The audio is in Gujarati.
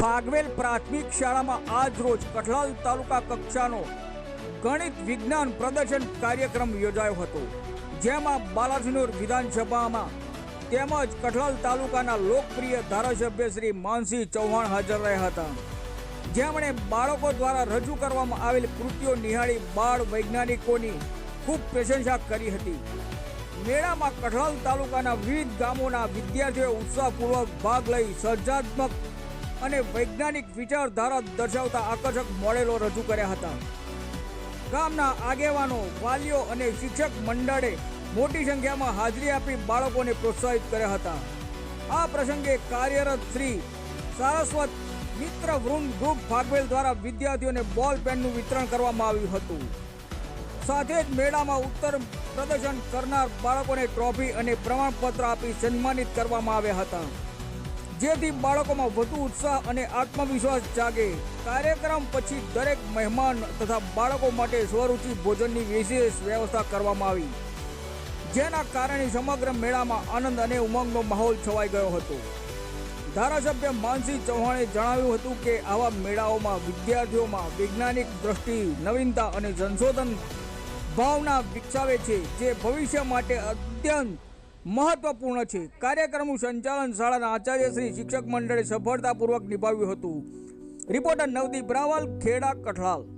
ફાગવેલ પ્રાથમિક શાળામાં આજ રોજ કઠલાલ તાલુકા કક્ષાનો ગણિત વિજ્ઞાન પ્રદર્શન કાર્યક્રમ યોજાયો હતો. જેમાં બાલાસિનોર વિધાનસભામાં તેમજ કઠલાલ તાલુકાના લોકપ્રિય ધારાસભ્ય શ્રી માનસિંહ ચૌહાણ હાજર રહ્યા હતા. જેમણે બાળકો દ્વારા રજૂ કરવામાં આવેલ કૃતિઓ નિહાળી બાળ વૈજ્ઞાનિકોની ખૂબ પ્રશંસા કરી હતી. મેળામાં કઠલાલ તાલુકાના વિવિધ ગામોના વિદ્યાર્થીઓએ ઉત્સાહપૂર્વક ભાગ લઈ સર્જનાત્મક અને વૈજ્ઞાનિક વિચારધારા દર્શાવતા આકર્ષક મોડેલો રજૂ કર્યા હતા. ગામના આગેવાનો, વાલીઓ અને શિક્ષક મંડળે મોટી સંખ્યામાં હાજરી આપી બાળકોને પ્રોત્સાહિત કર્યા હતા. આ પ્રસંગે કાર્યરત શ્રી સારસ્વત મિત્ર વૃંદ ગ્રુપ ફાગવેલ દ્વારા વિદ્યાર્થીઓને બોલ પેનનું વિતરણ કરવામાં આવ્યું હતું. સાથે જ મેળામાં ઉત્તર પ્રદર્શન કરનાર બાળકોને ટ્રોફી અને પ્રમાણપત્ર આપી સન્માનિત કરવામાં આવ્યા હતા. જેથી બાળકોમાં વધુ ઉત્સાહ અને આત્મવિશ્વાસ જાગે. કાર્યક્રમ પછી દરેક મહેમાન તથા બાળકો માટે સ્વરૂચિ ભોજનની વિશેષ વ્યવસ્થા કરવામાં આવી. જેના કારણે સમગ્ર મેળામાં આનંદ અને ઉમંગનો માહોલ છવાઈ ગયો હતો. ધારાસભ્ય માનસિંહ ચૌહાણે જણાવ્યું હતું કે આવા મેળાઓમાં વિદ્યાર્થીઓમાં વૈજ્ઞાનિક દ્રષ્ટિ, નવીનતા અને સંશોધન ભાવના વિકસાવે છે, જે ભવિષ્ય માટે અત્યંત મહત્વપૂર્ણ છે. કાર્યક્રમનું સંચાલન શાળાના આચાર્ય શ્રી શિક્ષક મંડળે સફળતાપૂર્વક નિભાવ્યું હતું. રિપોર્ટર નવદીપ રાવલ, ખેડા, કઠલાલ.